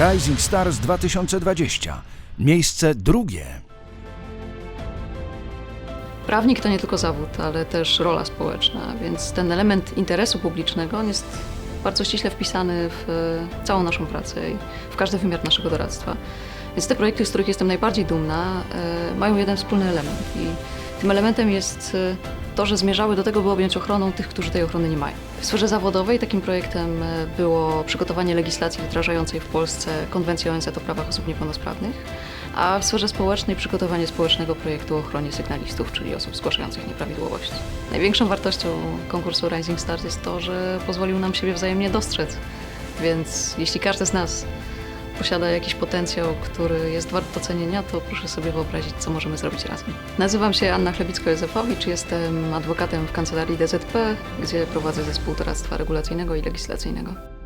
Rising Stars 2020. Miejsce drugie. Prawnik to nie tylko zawód, ale też rola społeczna, więc ten element interesu publicznego on jest bardzo ściśle wpisany w e, całą naszą pracę i w każdy wymiar naszego doradztwa. Więc te projekty, z których jestem najbardziej dumna, e, mają jeden wspólny element i tym elementem jest to, że zmierzały do tego, by objąć ochroną tych, którzy tej ochrony nie mają. W sferze zawodowej takim projektem e, było przygotowanie legislacji wdrażającej w Polsce Konwencję ONZ o prawach osób niepełnosprawnych, a w sferze społecznej przygotowanie społecznego projektu o ochronie sygnalistów, czyli osób zgłaszających nieprawidłowości. Największą wartością konkursu Rising Stars jest to, że pozwolił nam siebie wzajemnie dostrzec. Więc jeśli każdy z nas posiada jakiś potencjał, który jest wart docenienia, to proszę sobie wyobrazić, co możemy zrobić razem. Nazywam się Anna Chlebicko-Józefowicz, jestem adwokatem w kancelarii DZP, gdzie prowadzę zespół doradztwa regulacyjnego i legislacyjnego.